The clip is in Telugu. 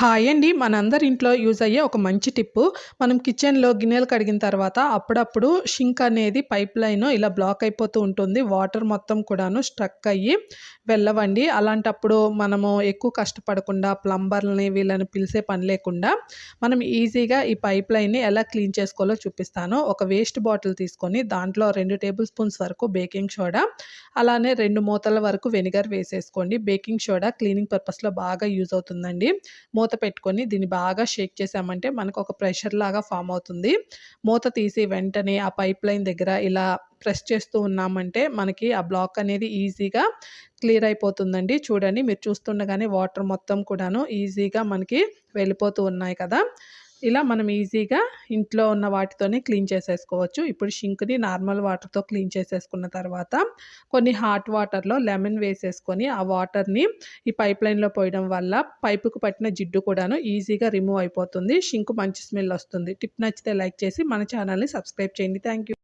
హాయ్ అండి. మనందరి ఇంట్లో యూజ్ అయ్యే ఒక మంచి టిప్పు. మనం కిచెన్లో గిన్నెలు కడిగిన తర్వాత అప్పుడప్పుడు షింక్ అనేది పైప్ లైన్ ఇలా బ్లాక్ అయిపోతూ ఉంటుంది. వాటర్ మొత్తం కూడాను స్ట్రక్ అయ్యి వెళ్ళవండి. అలాంటప్పుడు మనము ఎక్కువ కష్టపడకుండా ప్లంబర్లని వీళ్ళని పిలిచే పని లేకుండా మనం ఈజీగా ఈ పైప్ లైన్ని ఎలా క్లీన్ చేసుకోవాలో చూపిస్తాను. ఒక వేస్ట్ బాటిల్ తీసుకొని దాంట్లో రెండు టేబుల్ స్పూన్స్ వరకు బేకింగ్ సోడా అలానే రెండు మూతల వరకు వెనిగర్ వేసేసుకోండి. బేకింగ్ సోడా క్లీనింగ్ పర్పస్లో బాగా యూజ్ అవుతుందండి. మూత మూత పెట్టుకొని దీన్ని బాగా షేక్ చేసామంటే మనకు ఒక ప్రెషర్ లాగా ఫామ్ అవుతుంది. మూత తీసి వెంటనే ఆ పైప్ లైన్ దగ్గర ఇలా ప్రెస్ చేస్తూ ఉన్నామంటే మనకి ఆ బ్లాక్ అనేది ఈజీగా క్లియర్ అయిపోతుందండి. చూడండి మీరు చూస్తుండగానే వాటర్ మొత్తం కూడాను ఈజీగా మనకి వెళ్ళిపోతూ ఉన్నాయి కదా. ఇలా మనం ఈజీగా ఇంట్లో ఉన్న వాటితోనే క్లీన్ చేసేసుకోవచ్చు. ఇప్పుడు షింక్ని నార్మల్ వాటర్తో క్లీన్ చేసేసుకున్న తర్వాత కొన్ని హాట్ వాటర్లో లెమన్ వేసేసుకొని ఆ వాటర్ని ఈ పైప్ లైన్లో పోయడం వల్ల పైపుకు పట్టిన జిడ్డు కూడాను ఈజీగా రిమూవ్ అయిపోతుంది. షింక్ మంచి స్మెల్ వస్తుంది. టిప్ నచ్చితే లైక్ చేసి మన ఛానల్ని సబ్స్క్రైబ్ చేయండి. థ్యాంక్